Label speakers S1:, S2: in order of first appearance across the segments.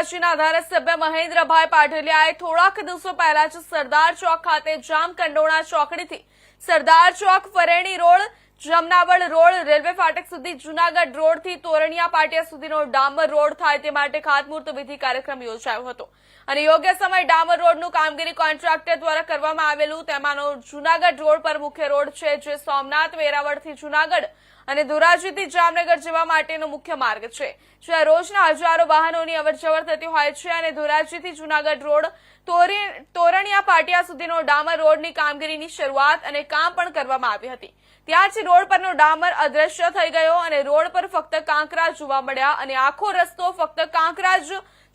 S1: ધોરાજીના ધારાસભ્ય મહેન્દ્રભાઈ પાટલિયાએ થોડાક દિવસો પહેલા જ સરદાર ચોક ખાતે જામકંડોળા ચોકડીથી સરદાર ચોક Fareni road, Jamnavad road, railway ફાટક સુધી, જુનાગઢ રોડથી તોરણિયા પાટિયા સુધીનો ડામર રોડ થાય તે માટે ખાતમુહૂર્ત વિધિ કાર્યક્રમ યોજાયો હતો. અને યોગ્ય સમય ડામર રોડનું કામગીરી કોન્ટ્રાક્ટર દ્વારા કરવામાં આવેલું તેમાંનો જુનાગઢ રોડ પર મુખ્ય રોડ છે જે સોમનાથ, વેરાવળથી જુનાગઢ અને ધોરાજીથી જામનગર જવા માટેનો મુખ્ય માર્ગ છે. જ્યાં રોજના હજારો વાહનોની અવરજવર થતી હોય છે અને ધોરાજીથી જુનાગઢ રોડ, તોરી- તોરણિયા પાટિયા સુધીનો ડામર રોડની કામગીરીની શરૂઆત અને કામ પણ કરવામાં આવી હતી. ત્યાં રોડ પરનો ડામર અદ્રશ્ય થઈ ગયો અને રોડ પર ફક્ત કાંકરા જોવા મળ્યા અને આખો રસ્તો ફક્ત કાંકરા જ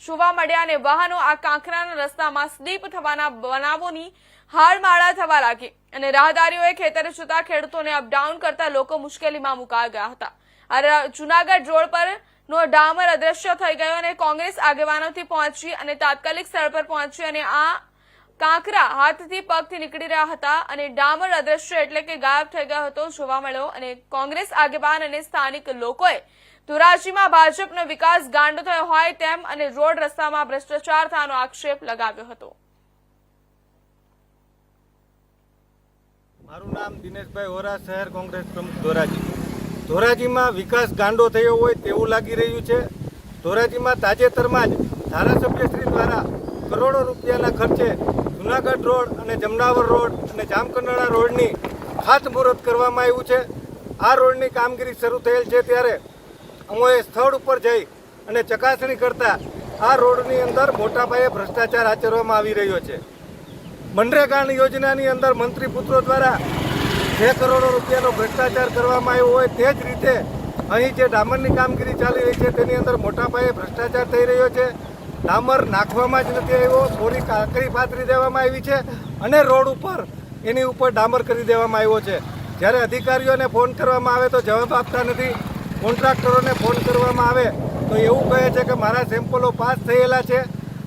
S1: જોવા મળ્યા અને વાહનો આ કાંકરાના રસ્તામાં સ્લીપ થવાના બનાવોની હાડમાળા થવા લાગી. અને રાહદારીઓએ ખેતરે જતા ખેડૂતોને અપડાઉન કરતા લોકો મુશ્કેલીમાં મુકાઈ ગયા હતા. આ જુનાગઢ રોડ પર નો ડામર અદ્રશ્ય થઈ ગયો અને કોંગ્રેસ આગેવાનોથી પહોંચી અને તાત્કાલિક સ્થળ પર પહોંચી અને આ કાંકરા હાથથી પગથી નીકળી રહ્યા હતા અને ડામર અદ્રશ્ય એટલે કે ગાયબ થઈ ગયો હતો જોવા મળ્યો અને કોંગ્રેસ આગેવાન અને સ્થાનિક લોકોએ ધોરાજીમાં ભાજપનો વિકાસ ગાંડો થયો હોય તેમ અને રોડ રસ્તામાં ભ્રષ્ટાચાર થવાનો આક્ષેપ લગાવ્યો હતો.
S2: મારું નામ દિનેશભાઈ હોરા શહેર કોંગ્રેસ પ્રમુખ ધોરાજી. ધોરાજીમાં વિકાસ ગાંડો થયો હોય તેવું લાગી રહ્યું છે. ધોરાજીમાં તાજેતરમાં જ ધારાસભ્યશ્રી દ્વારા કરોડો રૂપિયાના ખર્ચે જુનાગઢ રોડ અને જમનાવર રોડ અને જામકંડળા રોડની ખાતમુહૂર્ત કરવામાં આવ્યું છે. આ રોડની કામગીરી શરૂ થયેલ છે ત્યારે અમોએ સ્થળ ઉપર જઈ અને ચકાસણી કરતાં આ રોડની અંદર મોટા પાયે ભ્રષ્ટાચાર આચરવામાં આવી રહ્યો છે. મનરેગા યોજનાની અંદર મંત્રી પુત્રો દ્વારા બે કરોડો રૂપિયાનો ભ્રષ્ટાચાર કરવામાં આવ્યો હોય તે જ રીતે અહીં જે ડામરની કામગીરી ચાલી રહી છે તેની અંદર મોટા પાયે ભ્રષ્ટાચાર થઈ રહ્યો છે. ડામર નાખવામાં જ નથી આવ્યો થોડી કાંકરી પાથરી દેવામાં આવી છે અને રોડ ઉપર એની ઉપર ડામર કરી દેવામાં આવ્યો છે. જ્યારે અધિકારીઓને ફોન કરવામાં આવે તો જવાબ આપતા નથી, કોન્ટ્રાક્ટરોને ફોન કરવામાં આવે તો એવું કહે છે કે મારા સેમ્પલો પાસ થયેલા છે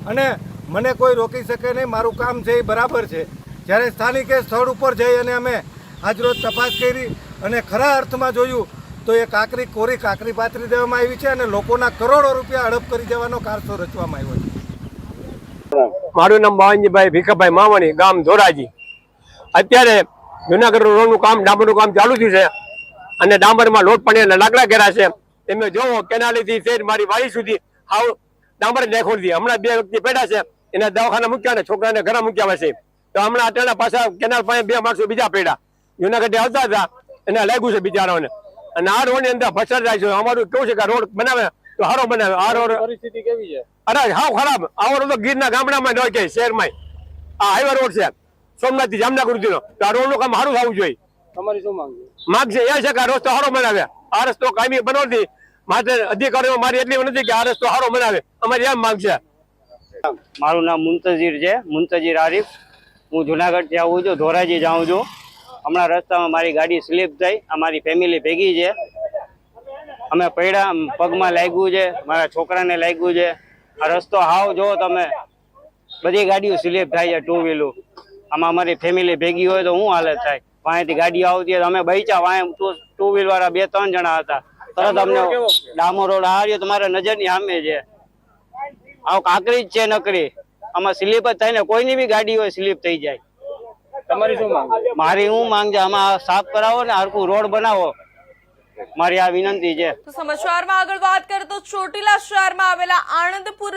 S2: અને મને કોઈ રોકી શકે નહીં, મારું કામ છે એ બરાબર છે. જ્યારે સ્થાનિકે સ્થળ ઉપર જઈ અને અમે આજરોજ તપાસ કરી અને ખરા અર્થમાં જોયું તો એ કાકરી કોરી કાકરી પાથરી દેવામાં આવી છે અને લોકોના કરોડો રૂપિયા હડપ કરી દેવાનો કારસો રચવામાં આવ્યો છે.
S3: મારું નામ ભાવનજીભાઈ ભીખાભાઈ માવાણી, ગામ ધોરાજી. અત્યારે જુનાગઢ રોડનું કામ, ડામરનું કામ ચાલુ થયું છે અને ડામરમાં લોટ પણ અને લાકડા ઘેરા છે. તમે જોવો, કેનાલીથી શેર મારી વાડી સુધી હાવ ડામર નાખોડી હમણાં બે વ્યક્તિ પેડા છે. એના દવાખાના મૂક્યા ને છોકરાને ઘરે મૂક્યા છે તો હમણાં અટાણા પાછા કેનાલ પાસે બે માણસો બીજા પેડા જુનાગઢે આવતા હતા. એને લાગ્યું છે બિચારાઓને. અને આ રોડની અંદર ફસાડ જાય છે. અમારું કેવું છે કે રોડ બનાવે તો સારો બનાવે. આ રોડ
S4: પરિસ્થિતિ કેવી છે?
S3: અરે હાવ ખરાબ. આવો રોડ તો ગીરના ગામડામાં ન કે શહેરમાં આ હાઈવે રોડ છે. સોમનાથથી જામનગર સુધીનો. તો આ રોડનું કામ સારું થવું જોઈએ.
S4: તમારી શું માંગ છે?
S3: માંગ છે એ છે કે આ રસ્તો સારો બનાવે. આ રસ્તો કાયમી બનાવતી માટે અધિકારીઓ મારી એટલી નથી કે આ રસ્તો સારો બનાવે. અમારી એમ માંગ છે.
S5: મારું નામ મુંતજીર છે. મુંતજીર આરીફ. હું જુનાગઢથી આવું છું ધોરાજી જાઉં છું. હમણાં રસ્તામાં મારી ગાડી સ્લીપ થઈ અમારી ફેમિલી ભેગી છે. અમે પૈડા પગમાં લાગ્યું છે મારા છોકરાને લાગ્યું છે. આ રસ્તો હાવ જો તમે. બધી ગાડીઓ સ્લીપ થાય છે ટુ વ્હીલું આમાં અમારી ફેમિલી ભેગી હોય તો શું હાલત થાય? વાંયથી ગાડી આવતી હોય તો અમે બૈચા વાંય ટુ વ્હીલ વાળા બે ત્રણ જણા હતા. તરત અમને ડામો રોડ આ રહ્યો તમારા નજરની સામે છે. આવ કાંકરી જ છે નકરી. આમાં સ્લીપ જ થાય ને કોઈની બી ગાડી હોય સ્લીપ થઈ જાય.
S4: તમારી શું માંગ
S5: મારી હું માંગ છે? આમાં સાફ કરાવો ને હરકું રોડ બનાવો. મારી આ વિનંતી છે.
S1: તો સમાચારમાં આગળ વાત કરીએ તો ચોટીલા શહેરમાં આવેલા આણંદપુર